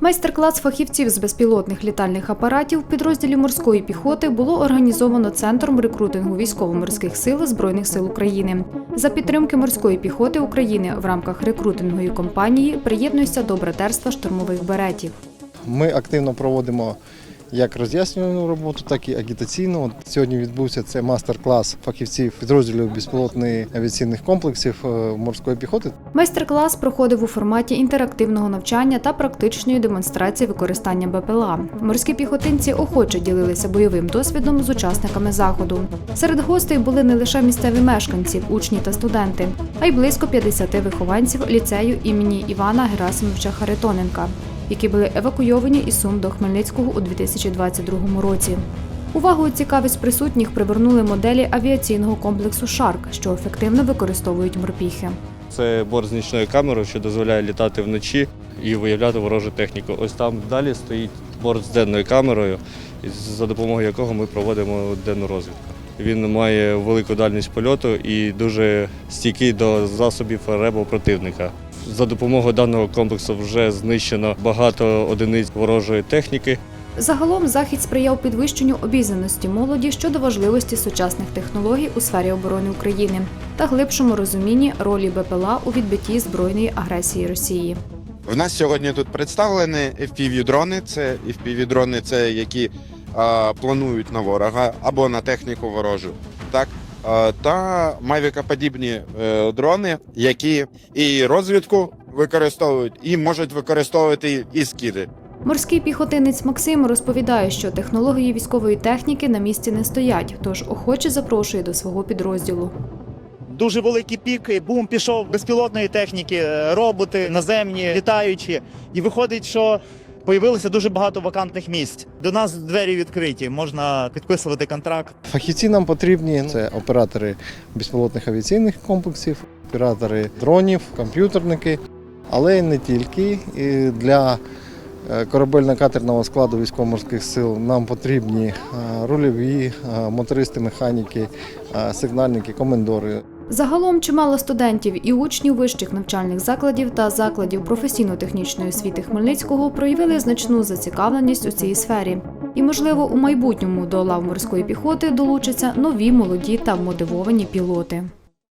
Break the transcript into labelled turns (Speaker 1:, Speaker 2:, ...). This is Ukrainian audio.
Speaker 1: Майстер-клас фахівців з безпілотних літальних апаратів в підрозділі морської піхоти було організовано Центром рекрутингу військово-морських сил Збройних сил України. За підтримки морської піхоти України в рамках рекрутингової кампанії приєднується до братерства штурмових беретів.
Speaker 2: Ми активно проводимо як роз'яснювальну роботу, так і агітаційну. От Сьогодні відбувся це мастер-клас фахівців підрозділів безпілотних авіаційних комплексів е, морської піхоти.
Speaker 1: Майстер-клас проходив у форматі інтерактивного навчання та практичної демонстрації використання БПЛА. Морські піхотинці охоче ділилися бойовим досвідом з учасниками заходу. Серед гостей були не лише місцеві мешканці, учні та студенти, а й близько 50 вихованців ліцею імені Івана Герасимовича Харитоненка, які були евакуйовані із Сум до Хмельницького у 2022 році. Увагу і цікавість присутніх привернули моделі авіаційного комплексу Шарк, що ефективно використовують морпіхи.
Speaker 3: Це борт з нічною камерою, що дозволяє літати вночі і виявляти ворожу техніку. Ось там далі стоїть борт з денною камерою, за допомогою якого ми проводимо денну розвідку. Він має велику дальність польоту і дуже стійкий до засобів ребу противника. За допомогою даного комплексу вже знищено багато одиниць ворожої техніки.
Speaker 1: Загалом захід сприяв підвищенню обізнаності молоді щодо важливості сучасних технологій у сфері оборони України та глибшому розумінні ролі БПЛА у відбитті збройної агресії Росії.
Speaker 4: В нас сьогодні тут представлені FPV-дрони. Це FPV-дрони, це які а, планують на ворога або на техніку ворожу. А, та мавікоподібні е, дрони, які і розвідку використовують, і можуть використовувати і скиди.
Speaker 1: Морський піхотинець Максим розповідає, що технології військової техніки на місці не стоять, тож охоче запрошує до свого підрозділу.
Speaker 5: Дуже великий пік, і бум пішов безпілотної техніки, е, роботи наземні, літаючі. І виходить, що появилося дуже багато вакантних місць. До нас двері відкриті, можна підписувати контракт.
Speaker 2: Фахівці нам потрібні це оператори безпілотних авіаційних комплексів, оператори дронів, комп'ютерники, але не тільки. І для е, корабельно-катерного складу військово-морських сил нам потрібні е, рульові, е, мотористи, механіки, сигнальники, комендори.
Speaker 1: Загалом чимало студентів і учнів вищих навчальних закладів та закладів професійно-технічної освіти Хмельницького проявили значну зацікавленість у цій сфері. І, можливо, у майбутньому до лав морської піхоти долучаться нові молоді та вмотивовані пілоти.